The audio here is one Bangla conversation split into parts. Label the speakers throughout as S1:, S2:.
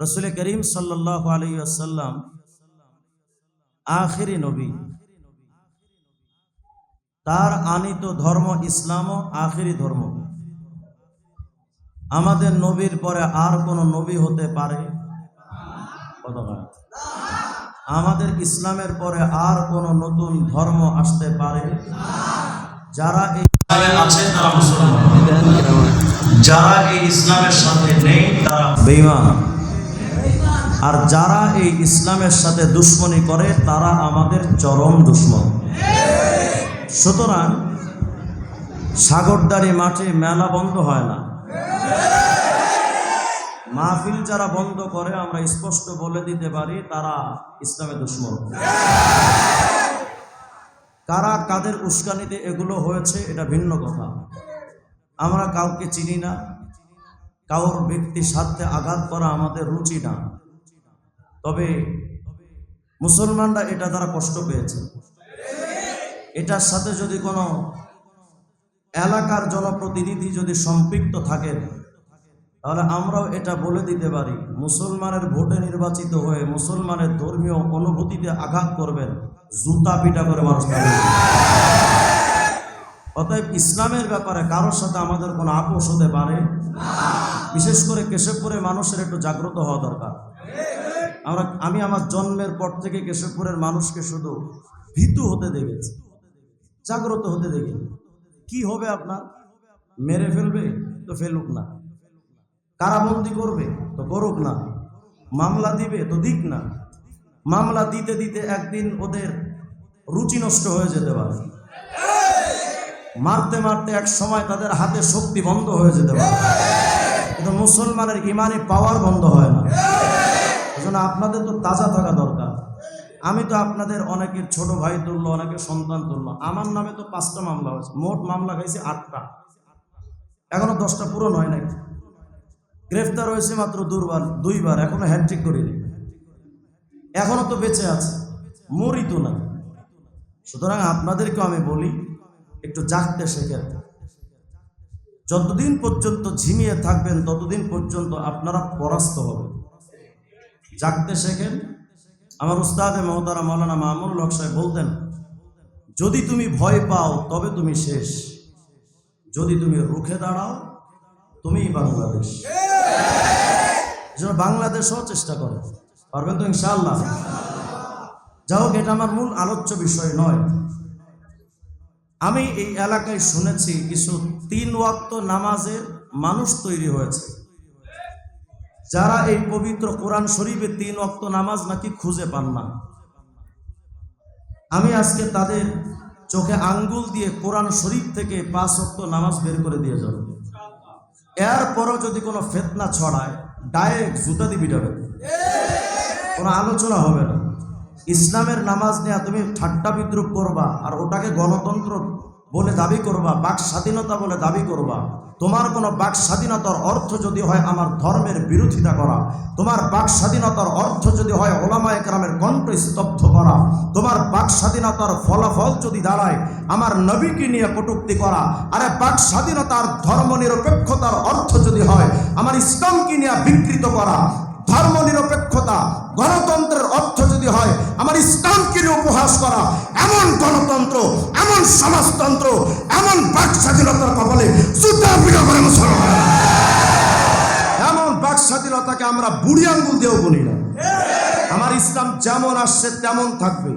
S1: রসুল করিম সাল্লাহ আলী আখেরি নবী। তার আনিত ধর্ম ইসলামও আখেরি ধর্ম। আমাদের নবীর পরে আর কোন নবী হতে পারে? আমাদের ইসলামের পরে আর কোন নতুন ধর্ম আসতে পারে? যারা এই আছে, তারা মুসলমান। যারা এই ইসলামের সাথে নেই, তারা বেঈমান। আর যারা এই ইসলামের সাথে দুশ্মনী করে, তারা আমাদের চরম দুশ্মন। সুতরাং সাগরদারি মাঠে মেলা বন্ধ হয় না। মাহফিল যারা বন্ধ করে, আমরা স্পষ্ট বলে দিতে পারি, তারা ইসলামের দুশ্মন। কারা কাদের উস্কানিতে এগুলো হয়েছে, এটা ভিন্ন কথা। আমরা কাউকে চিনি না। কাউর ব্যক্তির স্বার্থে আঘাত করা আমাদের রুচি না। তবে মুসলমানরা এটা তারা কষ্ট পেয়েছে। এটার সাথে যদি কোনো এলাকার জনপ্রতিনিধি যদি সম্পৃক্ত থাকেন তাহলে আমরাও এটা বলে দিতে পারি, মুসলমানের ভোটে নির্বাচিত হয়ে মুসলমানের ধর্মীয় অনুভূতিতে আঘাত করবেন, জুতা পিটা করে মানুষ। অতএব ইসলামের ব্যাপারে কারোর সাথে আমাদের কোনো আপোষ হতে পারে? বিশেষ করে কেশবপুরের মানুষের একটু জাগ্রত হওয়া দরকার। আমরা, আমি আমার জন্মের পর থেকে কেশবপুরের মানুষকে শুধু ভীতু হতে দেখেছি, জাগ্রত হতে দেখি কি হবে আপনার? মেরে ফেলবে তো ফেলুক না। কারাবন্দি করবে তো করুক না। মামলা দিবে তো দিক না। মামলা দিতে দিতে একদিন ওদের রুচি নষ্ট হয়ে যেতে পারে। মারতে মারতে এক সময় তাদের হাতে শক্তি বন্ধ হয়ে যেতে পারে। কিন্তু মুসলমানের ইমানি পাওয়ার বন্ধ হয় না। এজন্য আপনাদের তো তাজা থাকা দরকার। আমি তো আপনাদের অনেকের ছোট ভাই তুললো, অনেকের সন্তান তুললো। আমার নামে তো পাঁচটা মামলা হয়েছে। মোট মামলা খাইছে আটটা। এখনও দশটা পূরণ হয় নাকি? গ্রেফতার হয়েছে মাত্র দুবার, দুইবার। এখনও হ্যাট্রিক করিনি। এখনও তো বেঁচে আছে। মরি তো না সুতরাং আপনাদেরকেও আমি বলি একটু জাগতে শেখেন। যতদিন পর্যন্ত ঝিমিয়ে থাকবেন, ততদিন পর্যন্ত আপনারা পরাস্ত হবেন। জাগতে শেখেন। আমার উস্তাদে মহতারা মৌলানা মামুনুল হক সাহেব বলতেন, যদি তুমি ভয় পাও, তবে তুমি শেষ। যদি তুমি রুখে দাঁড়াও, তুমিই বাংলাদেশ। বাংলাদেশও চেষ্টা করো পারবেন তো ইনশাল্লাহ যাই হোক, এটা আমার মূল আলোচ্য বিষয় নয়। আমি এই এলাকায় শুনেছি কিছু তিন ওয়াক্ত নামাজের মানুষ তৈরি হয়েছে। যারা এই পবিত্র কোরআন শরীফে তিন ওয়াক্ত নামাজ নাকি খুঁজে পান না। আমি আজকে তাদের চোখে আঙ্গুল দিয়ে কোরআন শরীফ থেকে পাঁচ ওয়াক্ত নামাজ বের করে দিয়ে যাব। এরপরও যদি কোনো ফেতনা ছড়ায় ডাইরেক্ট জুতা দিবি কোনো আলোচনা হবে না। ইসলামের নামাজ নেওয়া তুমি ঠাট্টা বিদ্রুপ করবা আর ওটাকে গণতন্ত্র বলে দাবি করবা, বাক স্বাধীনতা বলে দাবি করবা। তোমার কোনো বাক স্বাধীনতার অর্থ যদি হয় আমার ধর্মের বিরোধিতা করা। তোমার বাক স্বাধীনতার অর্থ যদি হয় ওলামা একরামের কণ্ঠ স্তব্ধ করা। তোমার বাক স্বাধীনতার ফলাফল যদি দাঁড়ায়, আমার নবীকে নিয়ে কটুক্তি করা। আরে বাক স্বাধীনতার ধর্ম নিরপেক্ষতার অর্থ যদি হয়, আমার ইসলামকে নিয়ে বিকৃত করা। ধর্ম নিরপেক্ষতা গণতন্ত্রের অর্থ যদি হয়, আমার ইসলামকে উপহাস করা, এমন গণতন্ত্র, এমন সমাজতন্ত্র, এমন বাক স্বাধীনতার কপালে জুতা পিটা করে মুসলমান। এমন বাক স্বাধীনতাকে আমরা বুড়ি আঙ্গুল দিয়েও বলি না। আমার ইসলাম যেমন আসছে, তেমন থাকবে।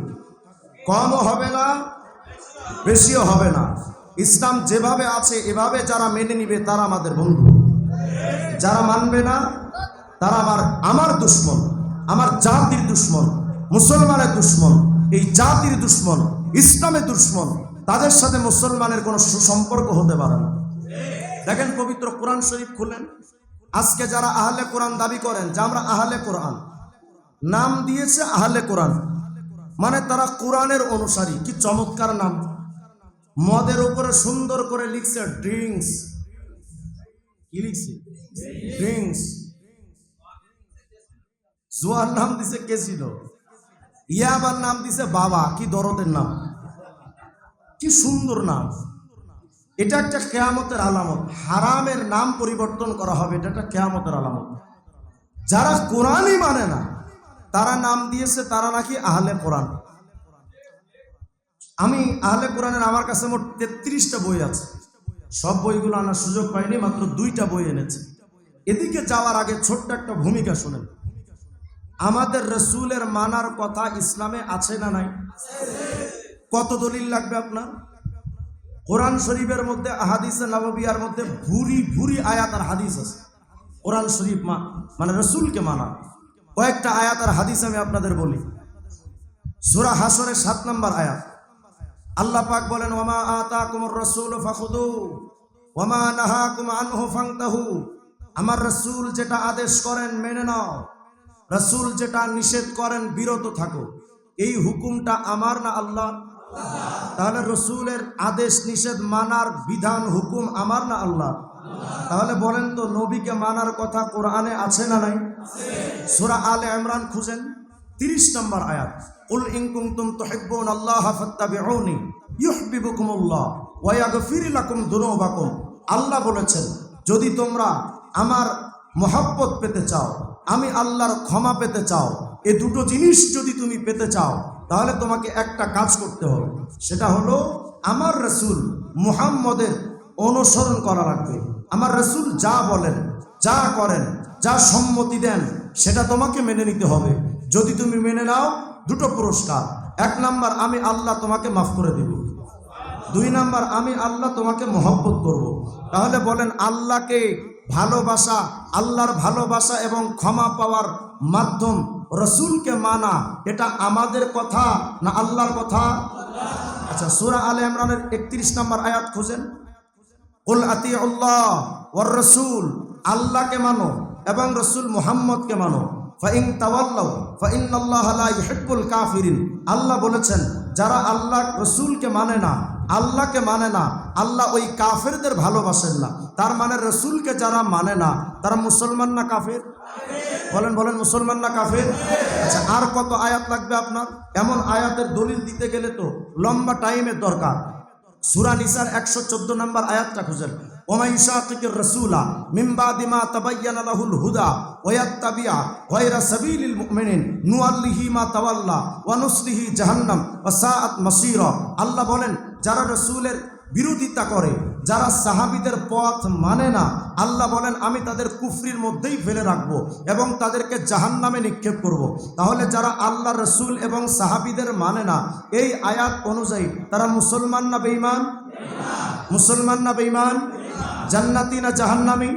S1: কমও হবে না, বেশিও হবে না। ইসলাম যেভাবে আছে, এভাবে যারা মেনে নিবে, তারা আমাদের বন্ধু। যারা মানবে না, তারা আমার আমার দুশ্মন। আমার জাতির দুশ্মন, মুসলমানের দুশ্মন, এই জাতির দুশ্মন, ইসলামের দুশ্মন, তাদের সাথে মুসলমানের কোনো সুসম্পর্ক হতে পারে না। দেখেন পবিত্র কোরআন শরীফ খুলেন। আজকে যারা আহলে কোরআন দাবি করেন যে আমরা আহলে কোরআন, নাম দিয়েছে আহলে কোরআন। মানে তারা কোরআনের অনুসারী। কি চমৎকার নাম। মদের উপরে সুন্দর করে লিখছে, ড্রিঙ্কস। কি লিখছে? ড্রিঙ্কস। জুয়ার নাম দিছে কেসিনো ইয়াবার নাম দিছে বাবা, কি দরদের নাম? কি সুন্দর নাম। এটা একটা কেয়ামতের আলামত। হারামের নাম পরিবর্তন করা হবে, এটা একটা কেয়ামতের আলামত। যারা কোরআনই মানে না, তারা নাম দিয়েছে, তারা নাকি আহলে কোরআন। আমি আহলে কোরআনের আমার কাছে মোট তেত্রিশটা বই আছে। সব বইগুলো আনার সুযোগ পাইনি, মাত্র দুইটা বই এনেছে। এদিকে যাওয়ার আগে ছোট্ট একটা ভূমিকা শুনেন। আমাদের রসুলের মানার কথা ইসলামে আছে না নাই? কত দলিল লাগবে আপনার? কোরআন শরীফের মধ্যে, আহাদিসে নববিয়ার মধ্যে ভুরি ভুরি আয়াত আর হাদিস আছে। কোরআন শরীফ মা মানে রসুলকে মানা। কয়েকটা আয়াত আর হাদিস আমি আপনাদের বলি। সুরা হাসরের সাত নম্বর আয়াত। আল্লাহ পাক বলেন ওমা আতা কুমর রসুল ফাখুদু ওমা নাহা কুম আনহু ফাংতাহু। আমার রসুল যেটা আদেশ করেন, মেনে নাও। রসুল যেটা নিষেধ করেন, বিরত থাকো। এই হুকুমটা আমার না আল্লাহ তাহলে রসুলের আদেশ নিষেধ মানার বিধান, হুকুম আমার না আল্লাহ তাহলে বলেন তো, নবীকে মানার কথা কোরআনে আছে না নাই? সুরা আলে ইমরান খুঁজেন। তিরিশ নম্বর আয়াত। উল ইনকুম তুম তুহিব্বুন আল্লাহ ফাত্তাবিউনি ইউহিব্বুকুমুল্লাহ ওয়া ইয়াগফির লাকুম যুনুবাকুম আল্লাহ বলেছেন, যদি তোমরা আমার মহব্বত পেতে চাও, আমি আল্লাহর ক্ষমা পেতে চাও, এ দুটো জিনিস যদি তুমি পেতে চাও, তাহলে তোমাকে একটা কাজ করতে হবে। সেটা হলো, আমার রসুল মুহাম্মদের অনুসরণ করা লাগবে। আমার রসুল যা বলেন, যা করেন, যা সম্মতি দেন, সেটা তোমাকে মেনে নিতে হবে। যদি তুমি মেনে নাও, দুটো পুরস্কার। এক নাম্বার, আমি আল্লাহ তোমাকে মাফ করে দেব। দুই নাম্বার, আমি আল্লাহ তোমাকে মহব্বত করব। তাহলে বলেন, আল্লাহকে ভালোবাসা, আল্লাহর ভালোবাসা এবং ক্ষমা পাওয়ার মাধ্যম রসুলকে মানা, এটা আমাদের কথা না আল্লাহর কথা? আচ্ছা সুরা আলে ইমরানের একত্রিশ নম্বর আয়াত খুঁজেন। কুল আতি আল্লাহ ওর রসুল, আল্লাহকে মানো এবং রসুল মুহাম্মদকে মানো। ফাইন তাওয়াল্লাহ ফাইন আল্লাহ ইহিব্বুল কাফিরিন। আল্লাহ বলেছেন, যারা আল্লাহ রসুলকে মানে না, আল্লাহকে মানে না, আল্লাহ ওই কাফেরদের ভালোবাসেন না। তার মানে রসুলকে যারা মানে না, তারা মুসলমান না কাফের? বলেন বলেন, মুসলমান না কাফের? আচ্ছা আর কত আয়াত লাগবে আপনার? এমন আয়াতের দলিল দিতে গেলে তো লম্বা টাইমের দরকার। সুরা নিসার একশো চোদ্দ নম্বর আয়াতটা খুঁজেন। ওমাই শাকিকের রসুলা মিম্বা দিমা তাবাইয়ানা লাহুল হুদা ওয়াত্তাবিয়া গায়রা সাবিলিল মুমিনিন নুআল্লিহি মা তাওয়াল্লা ওয়া নুসলিহি জাহান্নাম ওয়া সাআত মাসীরা আল্লাহ বলেন, যারা রসুলের বিরোধিতা করে, যারা সাহাবিদের পথ মানে না, আল্লাহ বলেন, আমি তাদের কুফরির মধ্যেই ফেলে রাখব এবং তাদেরকে জাহান নামে নিক্ষেপ করব। তাহলে যারা আল্লাহ, রসুল এবং সাহাবিদের মানে না, এই আয়াত অনুযায়ী তারা মুসলমান না বেঈমান মুসলমান না বেঈমান? জান্নাতি না জাহান্নামি?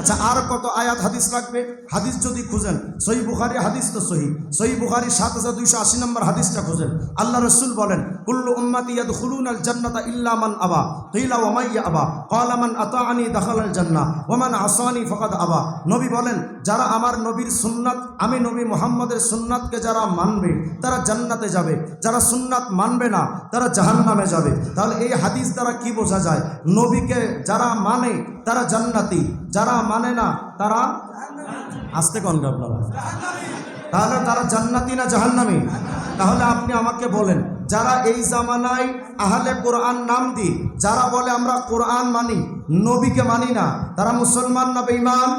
S1: আচ্ছা আর কত আয়াত হাদিস লাগবে? হাদিস যদি খুঁজেন, সহি বুখারি হাদিস তো সহি। সহি বুখারি সাত হাজার দুইশো আশি নম্বর হাদিসটা খুঁজেন। আল্লাহ রসুল বলেন, কুল্লু উম্মাতি ইয়াদখুলুন আল জান্নাতা ইল্লা মান আবা। কিলা ওয়া মাইয়া আবা। ক্বালা মান আতাআনি দাখাল আল জান্নাহ ওয়া মান আসানি ফাকাদ আবা। নবী বলেন, যারা আমার নবীর সুন্নাত, আমি নবী মোহাম্মদের সুন্নাতকে যারা মানবে, তারা জান্নাতে যাবে। যারা সুন্নাত মানবে না, তারা জাহান্নামে যাবে। তাহলে এই হাদিস দ্বারা কি বোঝা যায়? নবীকে যারা মানে তারা জান্নাতি। যারা মানে না, তারা আসতে কন আপনারা। তাহলে তারা জান্নাতি না জাহান্নামি? তাহলে আপনি আমাকে বলেন, যারা এই জামানায় আহলে কোরআন নাম দি যারা বলে আমরা কোরআন মানি, নবীকে মানি না, তারা মুসলমান না বেঈমান?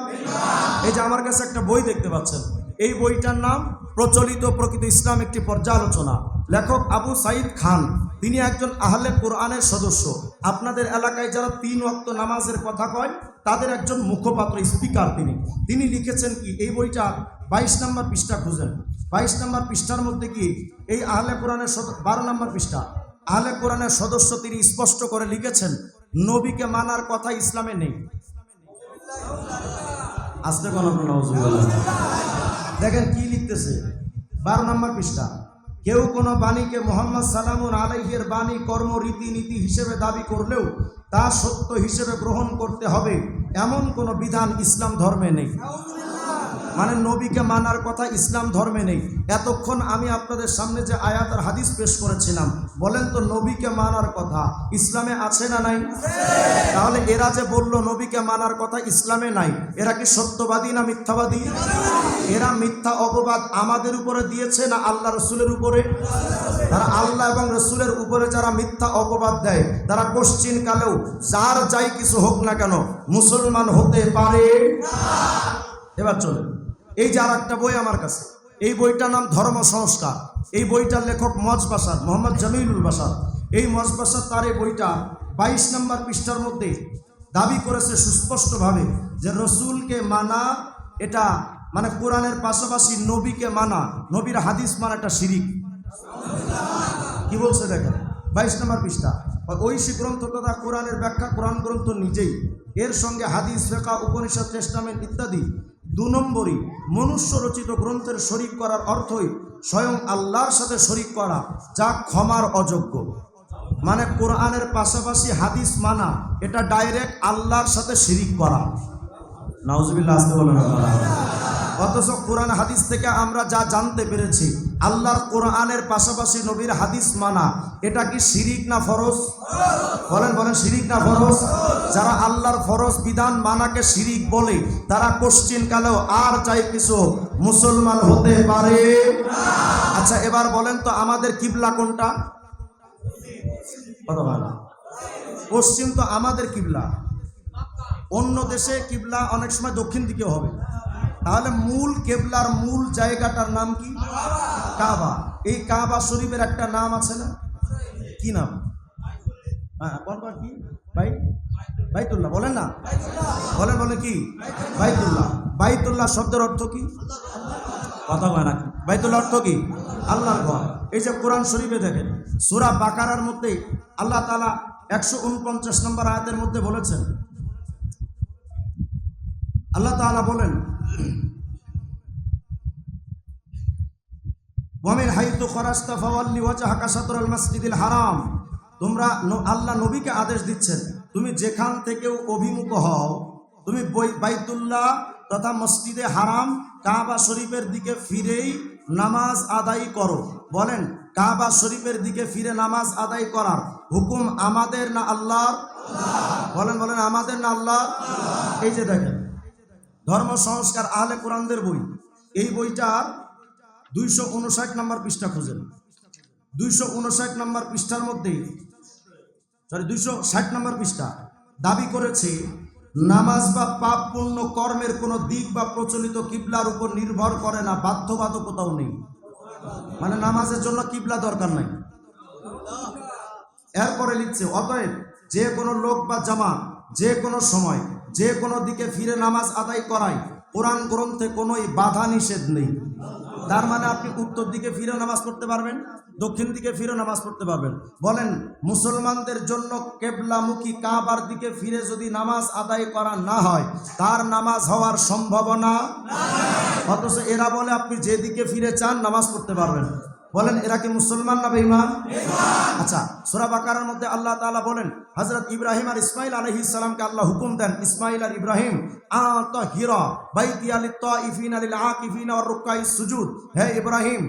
S1: এই যে আমার কাছে একটা বই দেখতে পাচ্ছেন। এই বইটার নাম প্রচলিত প্রকৃত ইসলাম একটি পর্যালোচনা। লেখক আবু সাইদ খান, তিনি একজন আহলে কোরআনের সদস্য। আপনাদের এলাকায় যারা তিন ওয়াক্ত নামাজের কথা কয়, তাদের একজন মুখপাত্র, স্পিকার তিনি। তিনি লিখেছেন কি, এই বইটা বাইশ নম্বর পৃষ্ঠা খুঁজেন। বাইশ নম্বর পৃষ্ঠার মধ্যে কি, এই আহলে কোরআনের বারো নম্বর পৃষ্ঠা। আহলে কোরআনের সদস্য তিনি স্পষ্ট করে লিখেছেন, নবীকে মানার কথা ইসলামে নেই। আসতে কোন দেখেন কি লিখতেছে? বারো নম্বর পৃষ্ঠা। কেউ কোনো বাণীকে মোহাম্মদ সালামুন আলাইহের বাণী, কর্ম, রীতিনীতি হিসেবে দাবি করলেও তা সত্য হিসেবে গ্রহণ করতে হবে, এমন কোনো বিধান ইসলাম ধর্মে নেই। মানে নবীকে মানার কথা ইসলাম ধর্মে নেই। এতক্ষণ আমি আপনাদের সামনে যে আয়াত আর হাদিস পেশ করেছিলাম, বলেন তো নবীকে মানার কথা ইসলামে আছে না নাই? তাহলে এরা যে বলল নবীকে মানার কথা ইসলামে নাই, এরা কি সত্যবাদী না মিথ্যাবাদী? এরা মিথ্যা অপবাদ আমাদের উপরে দিয়েছে না আল্লাহ রসুলের উপরে? তারা আল্লাহ এবং রসুলের উপরে যারা মিথ্যা অপবাদ দেয়, তারা কোশ্চিন কালেও যার যাই কিছু হোক না কেন, মুসলমান হতে পারে? এবার চলে এই যে আর একটা বই আমার কাছে, এই বইটার নাম ধর্ম সংস্কার। এই বইটার লেখক মজ বাসার, মোহাম্মদ জামিলুল বাসার। এই মজ বাসার তার এই বইটা বাইশ নম্বর পৃষ্ঠার মধ্যে দাবি করেছে সুস্পষ্টভাবে যে রসুলকে মানা, এটা মানে কোরআনের পাশাপাশি নবীকে মানা, নবীর হাদিস মানা একটা শিরিক। কি বলছে দেখেন? বাইশ নম্বর পৃষ্ঠা। ঐশী গ্রন্থ তথা কোরআনের ব্যাখ্যা, কোরআন গ্রন্থ নিজেই। এর সঙ্গে হাদিস ফেকা উপনিষদ, টেস্টামেন্ট ইত্যাদি দু নম্বরই, মনুষ্য রচিত গ্রন্থের শরিক করার অর্থই স্বয়ং আল্লাহর সাথে শরিক করা, যা ক্ষমার অযোগ্য। মানে কোরআনের পাশাপাশি হাদিস মানা, এটা ডাইরেক্ট আল্লাহর সাথে শিরিক করা। নাউজবিল্লা আসতে বলেন। অথচ কোরআন হাদিস থেকে আমরা যা জানতে পেরেছি আল্লাহর কোরআনের পাশাপাশি নবীর হাদিস মানা। এটা কি শিরিক না ফরজ? বলেন বলেন, শিরিক না ফরজ? যারা আল্লাহর ফরজ বিধান মানাকে শিরিক বলে, তারা কোশ্চিন কালেও আর চাই কিছু মুসলমান হতে পারে? আচ্ছা এবার বলেন তো আমাদের কিবলা কোনটা? পশ্চিম তো আমাদের কিবলা। অন্য দেশে কিবলা অনেক সময় দক্ষিণ দিকে হবে। তাহলে মূল কেবলার মূল জায়গাটার নাম কি? কাবা। এই কাবা শরীফের একটা নাম আছে না? কি নাম? হ্যাঁ বলবা কি? ভাই বাইতুল্লাহ, বলেন না? বলেন বলে কি? বাইতুল্লাহ। বাইতুল্লাহ শব্দের অর্থ কি? কথা হয় না। বাইতুল্লাহ অর্থ কি? আল্লাহর ঘর। এই যে কোরআন শরীফে দেখেন, সুরা বাকারার মধ্যে আল্লাহ তালা একশো উনপঞ্চাশ নম্বর আয়াতের মধ্যে বলেছেন, আল্লাহ তাআলা বলেন ওয়ামিন হাইতু খরাস্তা ফাওয়াল্লি ওয়াজহাকা শাতরাল মাসজিদিল হারাম। তোমরা আল্লাহ নবীকে আদেশ দিচ্ছেন, তুমি যেখান থেকেও অভিমুখ হও, তুমি বই- বাইতুল্লাহ তথা মসজিদে হারাম, কাবা শরীফের দিকে ফিরেই নামাজ আদায় করো। বলেন, কাবা শরীফের দিকে ফিরে নামাজ আদায় করার হুকুম আমাদের না আল্লাহর? বলেন বলেন, আমাদের না আল্লাহ এই যে দেখেন ধর্ম, সংস্কার, আহলে কোরআনদের বই। এই বইটার দুইশো উনষাট নম্বর পৃষ্ঠা খুঁজেন। দুইশো উনষাট নম্বর পৃষ্ঠার মধ্যে সরি দুইশো ষাট নম্বর পৃষ্ঠা দাবি করেছে, নামাজ বা পাপ পূর্ণ কর্মের কোনো দিক বা প্রচলিত কিবলার উপর নির্ভর করে না, বাধ্যবাধকতাও নেই। মানে নামাজের জন্য কিবলা দরকার নাই। এরপরে লিখছে, অতএব যে কোনো লোক বা জামা যে কোনো সময় যে কোনো দিকে ফিরে নামাজ আদায় করায়। কোরআন গ্রন্থে কোনোই বাধা নিষেধ নেই। তার মানে আপনি উত্তর দিকে ফিরে নামাজ পড়তে পারবেন, দক্ষিণ দিকে ফিরে নামাজ পড়তে পারবেন। বলেন, মুসলমানদের জন্য কেবলামুখী কাবার দিকে ফিরে যদি নামাজ আদায় করা না হয়, তার নামাজ হওয়ার সম্ভাবনা? অথচ এরা বলে আপনি যেদিকে ফিরে চান নামাজ পড়তে পারবেন। বলেন, এরা কি মুসলমান না বেঈমান? আচ্ছা সূরা বাকারার মধ্যে আল্লাহ তাআলা বলেন, হযরত ইব্রাহিম আর ইসমাইল আলাইহিস সালামকে আল্লাহ হুকুম দেন ইসমাইল আর ইব্রাহিম সুজুদ। হে ইব্রাহিম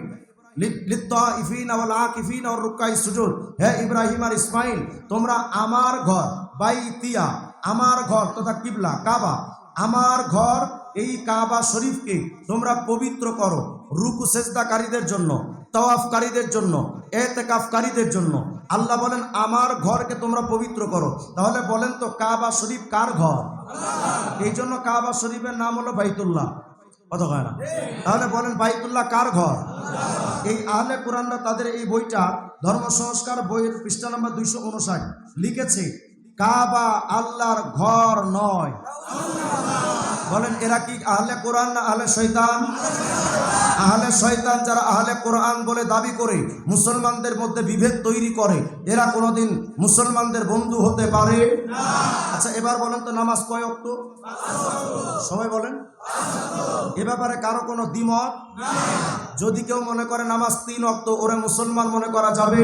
S1: ইব্রাহিম আর তোমরা আমার ঘর আমার ঘর তথা কিবলা, কাবা, আমার ঘর এই কাবা শরীফকে তোমরা পবিত্র করো, রুকু সেজদাকারীদের জন্য। তওয়াফকারীদের জন্য, এতেকাফকারীদের জন্য। আল্লাহ বলেন, আমার ঘরকে তোমরা পবিত্র করো। তাহলে বলেন তো, কাবা শরীফ কার ঘর? এই জন্য কাবা শরীফের নাম হলো বাইতুল্লাহ। না? তাহলে বলেন, বাইতুল্লাহ কার ঘর? এই আহলে কোরআনরা তাদের এই বইটা ধর্ম সংস্কার বইয়ের পৃষ্ঠা নম্বর দুইশো উনষাট লিখেছে, কাবা আল্লাহর ঘর নয়। বলেন, এরা কি আহলে কোরআন না আহলে শৈতান আহলে শয়তান যারা আহলে কোরআন বলে দাবি করে, মুসলমানদের মধ্যে বিভেদ তৈরি করে, এরা কোনোদিন মুসলমানদের বন্ধু হতে পারে আচ্ছা এবার বলেন তো নামাজ কয় অক্ত সবাই বলেন। এ ব্যাপারে কারও কোনো দ্বিমত? যদি কেউ মনে করে নামাজ তিন অক্ত ওরে মুসলমান মনে করা যাবে?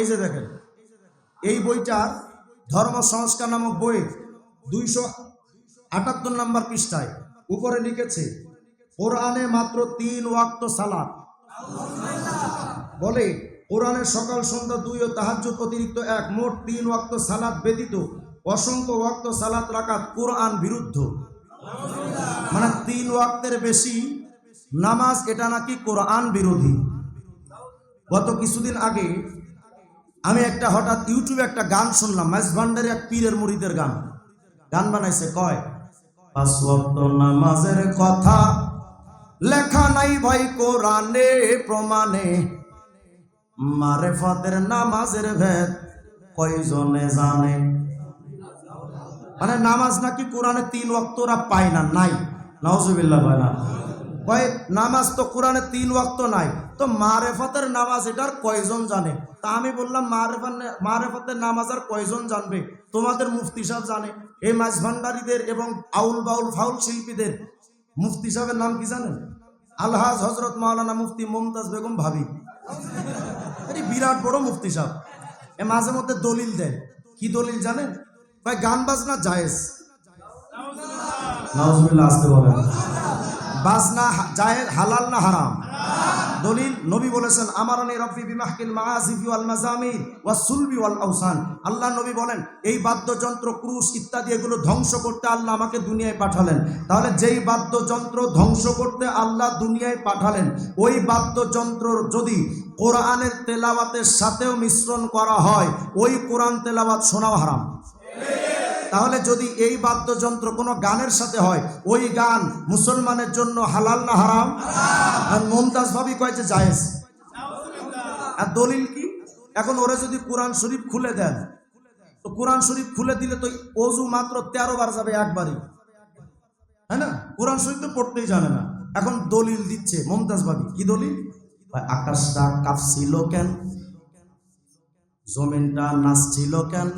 S1: এই যে দেখেন, এই বইটার ধর্ম সংস্কার নামক বই দুইশো আটাত্তর নম্বর পৃষ্ঠায় উপরে লিখেছে কোরআনে মাত্র তিন ওয়াক্ত সালাত। বলে, কোরআনের সকাল সন্ধ্যা দুই ও তাহাজ্জুদ অতিরিক্ত এক, মোট তিন ওয়াক্ত সালাত ব্যতীত অসংখ্য ওয়াক্ত সালাত রাকাত কোরআন বিরুদ্ধ। মানে তিন ওয়াক্তের বেশি নামাজ এটা নাকি কোরআন বিরোধী। গত কিছুদিন আগে আমি একটা হঠাৎ ইউটিউবে একটা গান শুনলাম মাইস ভান্ডারে এক পীরের মুড়িদের গান। গান বানাইছে, কয়? পাঁচ ওয়াক্ত নামাজের কথা লেখা নাই ভাই কোরআনে, প্রমাণে। মারে মারেফতের নামাজের ভেদ কয়জনে জানে? মানে নামাজ নাকি কোরআনে তিন ওয়াক্তরা পায় না, নাই। নাউজুবিল্লাহ পায় না। কয়, নামাজ তো কোরআনে তিন ওয়াক্ত নাই। তো মারেফতের নামাজ এটার কয়জন জানে? তা আমি বললাম মারেফার মারেফতের নামাজ আর কয়জন জানবে? তোমাদের মুফতি সাহেব জানে। এই মাছ ভান্ডারীদের এবং আউল বাউল ফাউল শিল্পীদের মুফতি সাহেবের নাম কি জানেন? আলহাজ হজরত মাওলানা মুফতি মমতাজ বেগম ভাবি। আরে বিরাট বড় মুফতি সাহেব। এ মাঝে মধ্যে দলিল দেয় কি দলিল জানেন? ভাই গান বাজনা জায়েজ। নাউজুবিল্লাহ আসতে বলেন। বাজনা জায়েজ, হালাল না হারাম? দলিল, নবী বলেছেন, আমারানি রব্বি বিমাহকিল মাআজিফি ওয়াল মাজামির ওয়াস সুলবি ওয়াল আওসান। আল্লাহ নবী বলেন, এই বাদ্যযন্ত্র, ক্রুশ ইত্যাদি, এগুলো ধ্বংস করতে আল্লাহ আমাকে দুনিয়ায় পাঠালেন। তাহলে যেই বাদ্যযন্ত্র ধ্বংস করতে আল্লাহ দুনিয়ায় পাঠালেন, ওই বাদ্যযন্ত্র যদি কোরআনের তেলাওয়াতের সাথেও মিশ্রণ করা হয়, ওই কোরআন তেলাওয়াত শোনাও হারাম। তাহলে যদি এই বাদ্যযন্ত্র কোনো গানের সাথে হয়, ওই গান মুসলমানের জন্য হালাল না হারাম? আর মমতাজ ভাবি কয় যে জায়েজ। আর দলিল কি? এখন ওরা যদি কোরআন শরীফ খুলে দেন, তো কোরআন শরীফ খুলে দিলে তো অজু মাত্র তেরো বার যাবে একবারই। তাই না? কোরআন শরীফ তো পড়তেই জানে না। এখন দলিল দিচ্ছে মমতাজ ভাবি। কি দলিল? আকাশটা কাঁপছিল কেন? জমিনটা নাচছিল কেন?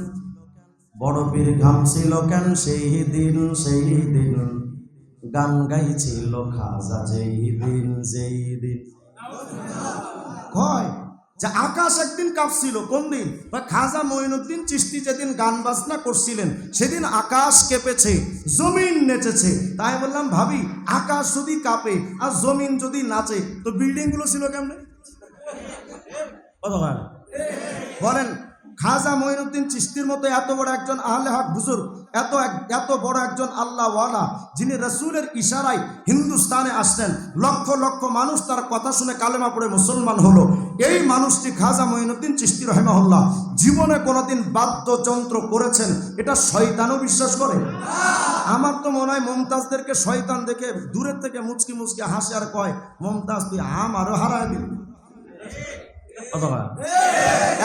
S1: বরফের ঘাম ছিল কেন সেই দিন সেই দিন? গান গাইছিল খাজা যেই দিন যেই দিন। কয়, যে আকাশ একদিন কাঁপছিল, কোন দিন? বা খাজা মঈনুদ্দিন চিস্তি যেদিন গান বাজনা করছিলেন, সেদিন আকাশ কেঁপেছে, জমিন নেচেছে। তাই বললাম, ভাবি, আকাশ যদি কাঁপে আর জমিন যদি নাচে, তো বিল্ডিংগুলো ছিল কেমনে? কত বলেন খাজা মঈনুদ্দিন চিস্তির মতো এত বড় একজন আহলে হক বুজুর্গ, এত এত বড় একজন আল্লাহওয়ালা যিনি রসুলের ইশারায় হিন্দুস্তানে আসলেন, লক্ষ লক্ষ মানুষ তার কথা শুনে কালেমা পড়ে মুসলমান হলো। এই মানুষটি খাজা মঈনুদ্দিন চিস্তি রহমাহুল্লাহ জীবনে কোনোদিন বাদ্যযন্ত্র করেছেন, এটা শয়তানও বিশ্বাস করে? আমার তো মনে হয় মমতাজদেরকে শয়তান দেখে দূরের থেকে মুচকি মুচকি হাসে আর কয়, মমতাজ তুই আমারও হারায় অথবা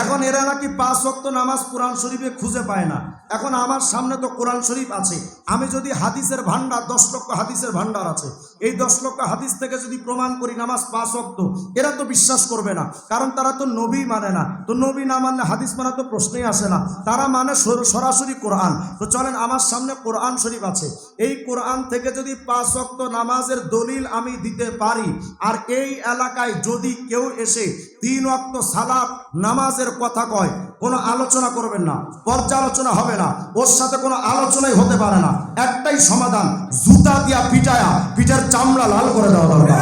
S1: এখন এরা নাকি পাঁচ ওয়াক্ত নামাজ কোরআন শরীফে খুঁজে পায় না। এখন আমার সামনে তো কোরআন শরীফ আছে। আমি যদি হাদিসের ভান্ডার দশ লক্ষ হাদিসের ভান্ডার আছে। এই দশ লক্ষ হাদিস থেকে যদি প্রমাণ করি নামাজ পাঁচ ওয়াক্ত, এরা তো বিশ্বাস করবে না। কারণ তারা তো নবী মানে না। তো নবী না মানলে হাদিস মানা তো প্রশ্নই আসে না। তারা মানে সরাসরি কোরআন। তো চলেন, আমার সামনে কোরআন শরীফ আছে। এই কোরআন থেকে যদি পাঁচ ওয়াক্ত নামাজের দলিল আমি দিতে পারি, আর এই এলাকায় যদি কেউ এসে তিন ওয়াক্ত সালাত নামাজের কথা কয়, কোনো আলোচনা করবেন না, পর্যালোচনা হবে না, ওর সাথে কোনো আলোচনাই হতে পারে না। একটাই সমাধান, জুতা দিয়া পিটায়া, পিঠার চামড়া লাল করে দেওয়া দরকার।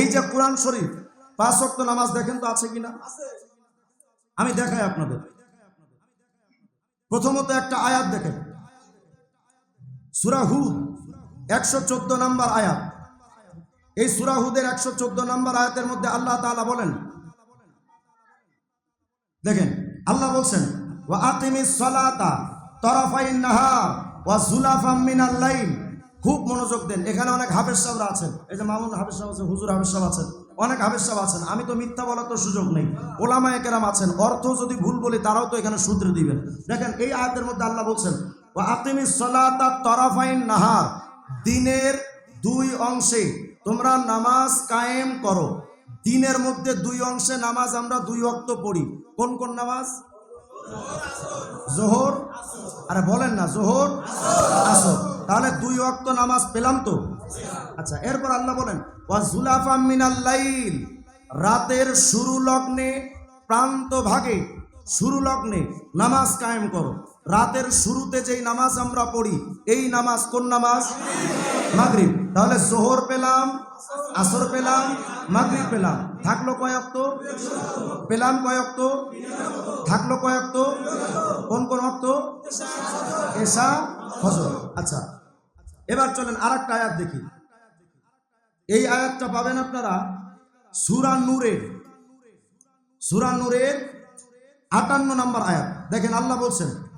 S1: এই যে কোরআন শরীফ, পাঁচ ওয়াক্ত নামাজ দেখেন তো আছে কিনা? আমি দেখাই আপনাদের। প্রথমত একটা আয়াত দেখেন। সুরাহু একশো চোদ্দ নম্বর আয়াত। এই সুরা হুদের একশো চোদ্দ নম্বর আয়াতের মধ্যে আল্লাহ তাআলা বলেন, দেখেন, আল্লাহ বলছেন, ওয়া আকিমিস সালাতা খুব মনোযোগ দেন। এখানে অনেক হাফেজ সাহরা আছেন। এই যে মামুন হাফেজ সাহেব আছেন, হুজুর হাফেজ সাহেব আছেন, অনেক হাফেজ সাহেব আছেন। আমি তো মিথ্যা বলার তো সুযোগ নেই। ওলামা একরাম আছেন। অর্থ যদি ভুল বলি, তারাও তো এখানে সূত্র দিবেন। দেখেন, এই আয়াতের মধ্যে আল্লাহ বলছেন, ওয়া সালাতা তরফাইন নাহার। দিনের দুই অংশে তোমরা নামাজ কায়েম করো। দিনের মধ্যে দুই অংশে নামাজ আমরা দুই অক্ত পড়ি। কোন কোন নামাজ? জোহর। আরে বলেন না, জোহর, আসর। তাহলে দুই অক্ত নামাজ পেলাম তো? আচ্ছা এরপর আল্লাহ বলেন ওয়াজুলাফা মিনাল লাইল। রাতের শুরু লগ্নে, প্রান্ত ভাগে, শুরু লগ্নে নামাজ কায়েম করো। রাতের শুরুতে যেই নামাজ আমরা পড়ি, এই নামাজ কোন নামাজ? মাগরিব। তাহলে জোহর পেলাম, আসর পেলাম, মাগরিব পেলাম। থাকল কয়ক্ত পেলাম কয়ক্ত থাকল কয়ক্ত কোন কোন অক্ত? এসা ফজর। আচ্ছা এবার চলেন আর একটা আয়াত দেখি। এই আয়াতটা পাবেন আপনারা সুরা নূরের সুরা নূরের আটান্ন নম্বর আয়াত। দেখেন আল্লাহ বলছেন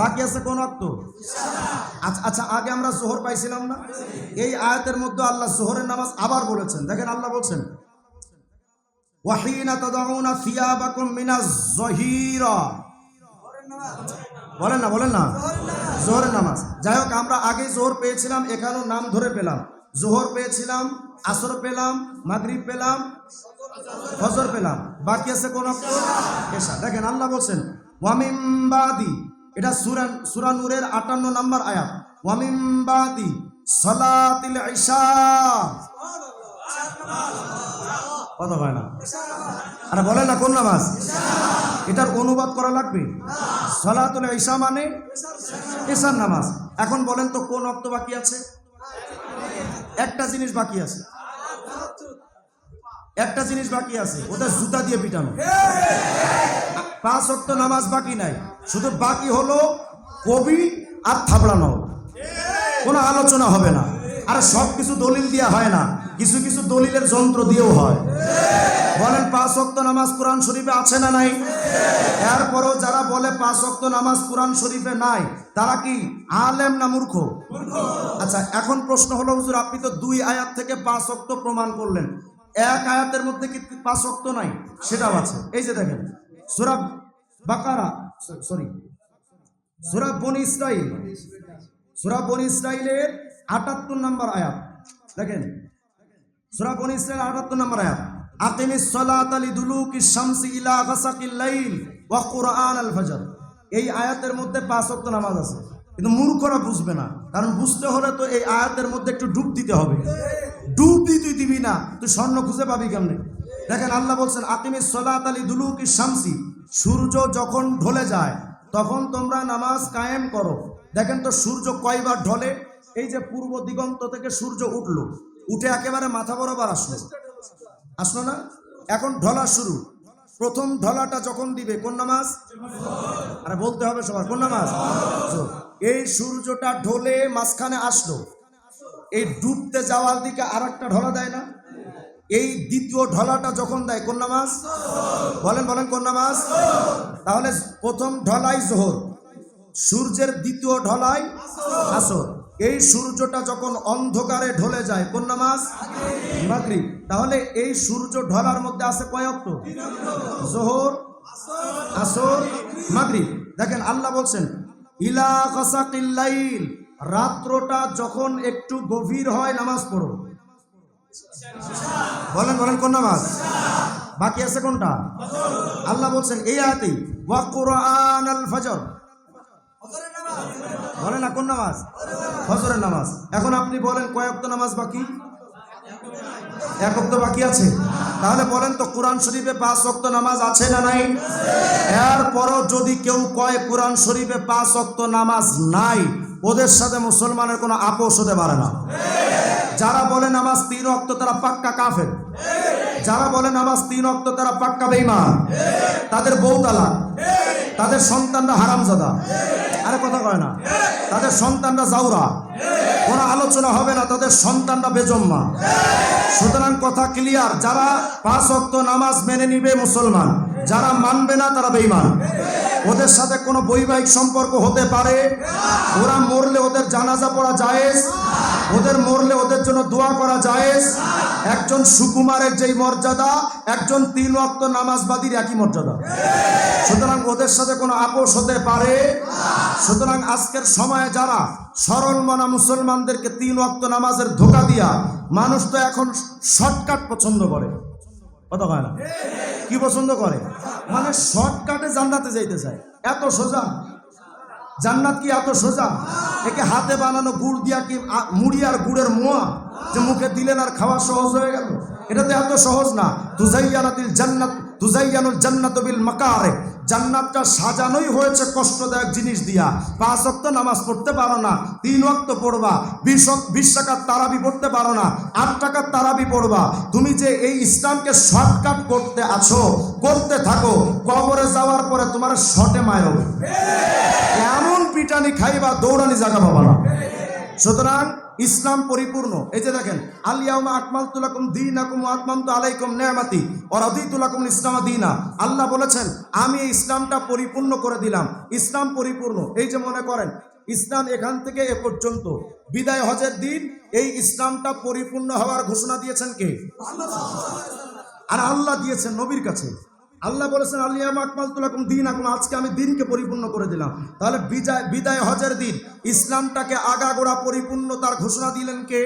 S1: বাকি আছে কোন অক্ত? আচ্ছা আচ্ছা আগে আমরা জোহর পাইছিলাম না? এই আয়াতের মধ্যে আল্লাহ জোহরের নামাজ আবার বলেছেন। দেখেন আল্লাহ বলছেন, ওয়াহিনা তাদাউনা থিয়াবাকুম মিনাজ জহিরা। বলেন না বলেন না। জোহরের নামাজ। যাই হোক, আমরা আগে জোহর পেয়েছিলাম, এখানেও নাম ধরে পেলাম। জোহর পেয়েছিলাম, আসর পেলাম, মাগরিব পেলাম, ফজর পেলাম। বাকি আছে কোন? দেখেন আল্লাহ বলছেন ওয়ামিমবাদি এটা সুরা সুরা নূরের আটান্ন নাম্বার আয়াত। ওয়ামিমবাদি সলাতিল ইশা কথা হয় না? আরে বলে না, কোন নামাজ? এটার অনুবাদ করা লাগবে? সলাতুল ইশা মানে এশার নামাজ। এখন বলেন তো, কোন অক্ত বাকি আছে? একটা জিনিস বাকি আছে। একটা জিনিস বাকি আছে, ওটা জুতা দিয়ে পিটানো। পাঁচ অক্ত নামাজ বাকি নাই। শুধু বাকি হলো কবি আর থাবড়ানো কোনো আলোচনা হবে না। আর সব কিছু দলিল দিয়ে হয় না। কিছু কিছু দলিলের যন্ত্র দিয়েও হয়। বলেন, পাঁচ অক্ত নামাজ কোরআন শরীফে আছে না নাই? এরপরও যারা বলে পাঁচ অক্ত নামাজ কোরআন শরীফে নাই, তারা কি আলেম না মূর্খ? আচ্ছা এখন প্রশ্ন হলো, হুজুর, আপনি তো দুই আয়াত থেকে পাঁচ অক্ত প্রমাণ করলেন। এক আয়াতের মধ্যে কি পাঁচ অক্ত নাই? সেটাও আছে। এই যে দেখেন সুরাব বাকারা সরি সুরাব বনি ইসরাইল। সুরা বনি ইসরাইলের আটাত্তর নম্বর আয়াত। দেখেন। সুরা বনি ইসরাইল আটাত্তর নম্বর আয়াত। আকিমিস সালাত আলি দুলুকি শামসি ইলা গাসাকিল লাইল ওয়া কুরআন আল ফজর। এই আয়াতের মধ্যে পাঁচ ওয়াক্ত নামাজ আছে। কিন্তু মূর্খরা বুঝবে না। কারণ বুঝতে হলে তো এই আয়াতের মধ্যে একটু ডুব দিতে হবে। ডুব তুই দিবি না। তুই স্বর্ণ খুঁজে পাবি কেমনে? দেখেন আল্লাহ বলছেন, আকিমিস সালাত আলি দুলুকি শামসি। সূর্য যখন ঢলে যায়, তখন তোমরা নামাজ কায়েম করো। দেখেন তো সূর্য কয়বার ঢলে? এই যে পূর্ব দিগন্ত থেকে সূর্য উঠল, উঠে একেবারে মাথা বরাবর আসলো। আসলো না? এখন ঢলা শুরু। প্রথম ঢলাটা যখন দিবে, কোন নামাজ? আরে বলতে হবে সবার, কোন নামাজ? এই সূর্যটা ঢলে মাঝখানে আসলো। এই ডুবতে যাওয়ার দিকে আর একটা ঢলা দেয় না? এই দ্বিতীয় ঢলাটা যখন দেয়, কোন নামাজ? বলেন বলেন, কোন নামাজ? তাহলে প্রথম ঢলাই জোহর, সূর্যের দ্বিতীয় ঢলাই আসর। এই সূর্যটা যখন অন্ধকারে ঢলে যায়, কোন নামাজ? মাগরিব। তাহলে এই সূর্য ঢলার মধ্যে আছে কয় অক্ত? জোহর, আসর, মাগরিব। দেখেন, আল্লাহ বলছেন, ইলা কাসাকিল লাইল রাত্রটা যখন একটু গভীর হয়, নামাজ পড়ো। বলেন বলেন, কোন নামাজ? বাকি আছে কোনটা? আল্লাহ বলছেন, এই আয়াতেই। ওয়া কুরআন আল ফজর। বলেন না, কোন নামাজ? ফজরের নামাজ। এখন আপনি বলেন, কয় অক্ত নামাজ বাকি? এক অক্ত বাকি আছে? তাহলে বলেন তো, কোরআন শরীফে পাঁচ অক্ত নামাজ আছে না নাই? এরপরও যদি কেউ কয়, কোরআন শরীফে পাঁচ অক্ত নামাজ নাই, ওদের সাথে মুসলমানের কোনো আপোষ হতে পারে না। যারা বলে নামাজ তিন অক্ত তারা পাক্কা কাফের। যারা বলে নামাজ তিন অক্ত তারা পাক্কা বেইমান তাদের বউ তালাক। তাদের সন্তানরা হারামজাদা। আরে কথা কয় না। তাদের সন্তানরা জাউরা। কোনো আলোচনা হবে না, তাদের সন্তানরা বেজম্মা। সুতরাং কথা ক্লিয়ার, যারা পাঁচ অক্ত নামাজ মেনে নিবে মুসলমান, যারা মানবে না তারা বেইমান ওদের সাথে কোনো বৈবাহিক সম্পর্ক হতে পারে। ওরা মরলে ওদের জানাজা পড়া জায়েজ। ওদের মরলে ওদের জন্য দোয়া করা জায়েজ। একজন সুকুমারের যেই মর্যাদা, একজন তিন অক্ত নামাজবাদীর একই মর্যাদা। সুতরাং ওদের সাথে কোনো আপোষ হতে পারে? সুতরাং আজকের সময়ে যারা সরল মনা মুসলমানদেরকে তিন অক্ত নামাজের ধোকা দিয়া, মানুষ তো এখন শর্টকাট পছন্দ করে। কথা হয় না? কি পছন্দ করে? মানে শর্টকাটে জান্নাতে যাইতে চায়। এত সোজা। জান্নাত কি এত সোজা? একে হাতে বানানো গুড় দিয়া কি মুড়ি আর গুড়ের মোয়া যে মুখে দিলেন আর খাওয়া সহজ হয়ে গেল? এটা তো এত সহজ না। তুজাইয়ানাতিল জান্নাত, তুজাইয়ানুল জান্নাত বিল মাকারে। জান্নাতটা সাজানোই হয়েছে কষ্টদায়ক জিনিস দিয়া। পাঁচ অক্ত নামাজ পড়তে পারো না, তিন অক্ত পড়বা। বিশ বিশ টাকার তারাবি পড়তে পারো না, আট টাকার তারাবি পড়বা। তুমি যে এই ইসলামকে শর্টকাট করতে আছো, করতে থাকো, কবরে যাওয়ার পরে তোমার শটে মায়ের হবে। এমন পিটানি খাইবা, দৌড়ানি জায়গা পাবা না। সুতরাং ইসলাম পরিপূর্ণ। এই যে দেখেন আলিয়াউমা আকমাল তুলাকুম দিন আকুম আলাইকুম নেয়ামাতি তুলাকুম দিনা। আল্লাহ বলেছেন, আমি ইসলামটা পরিপূর্ণ করে দিলাম। ইসলাম পরিপূর্ণ। এই যে মনে করেন, ইসলাম এখান থেকে এ পর্যন্ত। বিদায় হজের দিন এই ইসলামটা পরিপূর্ণ হওয়ার ঘোষণা দিয়েছেন কে? আর আল্লাহ দিয়েছেন নবীর কাছে। আল্লাহ বলেছেন আলিয়াম আকমাল তুলাকুম দিন এখন আজকে আমি দিনকে পরিপূর্ণ করে দিলাম। তাহলে বিজয় বিদায় হজের দিন ইসলামটাকে আগাগোড়া পরিপূর্ণ তার ঘোষণা দিলেন কে?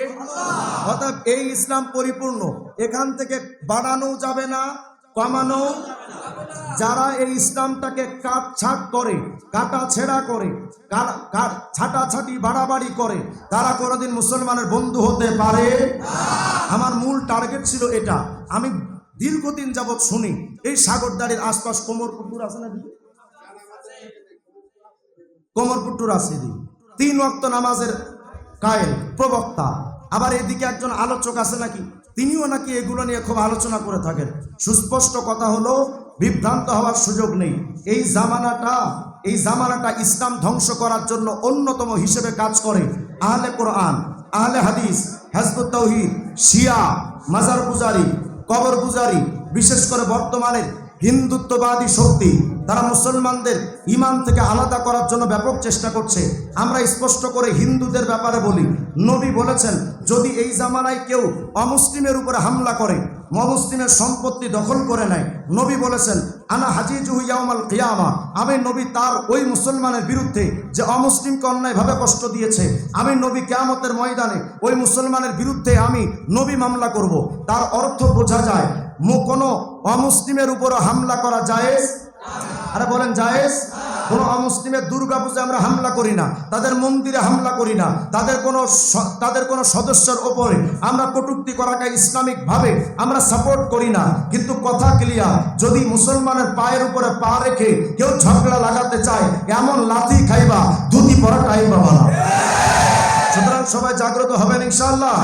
S1: অর্থাৎ এই ইসলাম পরিপূর্ণ। এখান থেকে বাড়ানো যাবে না, কমানো যারা এই ইসলামটাকে কাট ছাট করে, কাটা ছেঁড়া করে ছাটাছাটি, বাড়াবাড়ি করে, তারা কোনোদিন মুসলমানের বন্ধু হতে পারে? আমার মূল টার্গেট ছিল এটা। আমি দীর্ঘদিন যাবৎ শুনি, এই সাগরদাড়ির আশপাশ কোমরপুকুর আছে না দিদি? কোমরপুট্টুর আছে দি তিন ওয়াক্ত নামাজের কায়েল প্রবক্তা। আবার এদিকে একজন আলোচক আছে নাকি? তিনিও নাকি এগুলো নিয়ে খুব আলোচনা করে থাকেন। সুস্পষ্ট কথা হলো, বিভ্রান্ত হওয়ার সুযোগ নেই। এই জামানাটা এই জামানাটা ইসলাম ধ্বংস করার জন্য অন্যতম হিসেবে কাজ করে আহলে কোরআন, আহলে হাদিস, হেজবুত তৌহিদ, শিয়া, মাজার পূজারি কবর পূজারি বিশেষ করে বর্তমানের হিন্দুত্ববাদী শক্তি, তারা মুসলমানদের ইমান থেকে আলাদা করার জন্য ব্যাপক চেষ্টা করছে। আমরা স্পষ্ট করে হিন্দুদের ব্যাপারে বলি, নবী বলেছেন, যদি এই জামানায় কেউ অমুসলিমের উপরে হামলা করে অমুসলিমের সম্পত্তি দখল করে নেয়, নবী বলেছেন, আনা হাজিজুহু ইয়াউমাল কিয়ামা আমি নবী তার ওই মুসলমানের বিরুদ্ধে যে অমুসলিমকে অন্যায়ভাবে কষ্ট দিয়েছে, আমি নবী কেয়ামতের ময়দানে ওই মুসলমানের বিরুদ্ধে আমি নবী মামলা করব। তার অর্থ বোঝা যায় কোনো অমুসলিমের উপরও হামলা করা যায় আরে বলেন জায়েজ? কোনো অমুসলিমের দুর্গা পূজা আমরা হামলা করি না, তাদের মন্দিরে হামলা করি না, তাদের কোনো তাদের কোনো সদস্যের ওপরে আমরা কটুক্তি করাকে ইসলামিকভাবে আমরা সাপোর্ট করি না। কিন্তু কথা ক্লিয়ার, যদি মুসলমানের পায়ের উপরে পা রেখে কেউ ঝগড়া লাগাতে চায়, এমন লাথি খাইবা, ধুতি পরা পাবা না। সুতরাং সবাই জাগ্রত হবেন ইনশাআল্লাহ।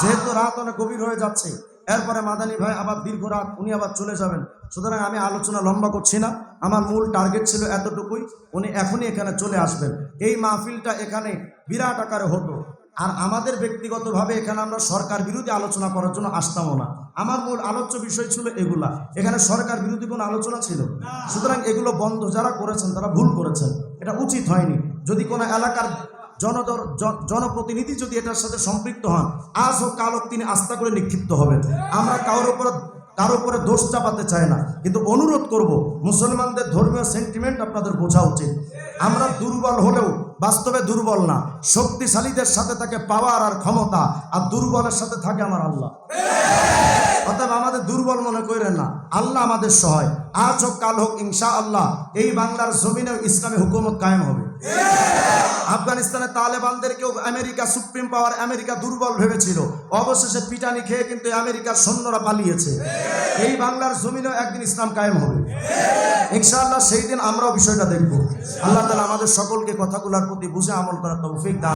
S1: যেহেতু রাত অনেক গভীর হয়ে যাচ্ছে এরপরে মাদানী ভাই আবার দীর্ঘ রাত উনি আবার চলে যাবেন। সুতরাং আমি আলোচনা লম্বা করছি না। আমার মূল টার্গেট ছিল এতটুকুই। উনি এখনই এখানে চলে আসবেন। এই মাহফিলটা এখানে বিরাট আকারে হতো। আর আমাদের ব্যক্তিগতভাবে এখানে আমরা সরকার বিরোধী আলোচনা করার জন্য আসতামও না। আমার মূল আলোচ্য বিষয় ছিল এগুলা। এখানে সরকার বিরোধী কোনো আলোচনা ছিল? সুতরাং এগুলো বন্ধ যারা করেছেন তারা ভুল করেছেন। এটা উচিত হয়নি। যদি কোনো এলাকার জনদর, জন- জনপ্রতিনিধি যদি এটার সাথে সম্পৃক্ত হন, আজ ও কাল তিনি আস্থা করে নিক্ষিপ্ত হবেন। আমরা কারোর উপরে কারোর উপরে দোষ চাপাতে চাই না। কিন্তু অনুরোধ করব, মুসলমানদের ধর্মীয় সেন্টিমেন্ট আপনাদের বোঝা উচিত। আমরা দুর্বল হলেও বাস্তবে দুর্বল না, শক্তিশালীদের সাথে থাকে পাওয়ার আর ক্ষমতা, আর দুর্বলের সাথে থাকে আমার আল্লাহ। অতএব আমাদের দুর্বল মনে করেন না, আল্লাহ আমাদের সহায়। আজ হোক, কাল হোক ইনশা আল্লাহ এই বাংলার জমিনেও ইসলামী হুকুমত কায়েম হবে। আফগানিস্তানের তালেবানদেরকেও আমেরিকা সুপ্রিম পাওয়ার আমেরিকা দুর্বল ভেবেছিল। অবশেষে পিটানি খেয়ে কিন্তু আমেরিকার সৈন্যরা পালিয়েছে। এই বাংলার জমিনেও একদিন ইসলাম কায়েম হবে। ইনশাআল্লাহ সেই দিন আমরাও বিষয়টা দেখব। আল্লাহ তালা আমাদের সকলকে কথাগুলোর প্রতি বুঝে আমল করার তৌফিক দান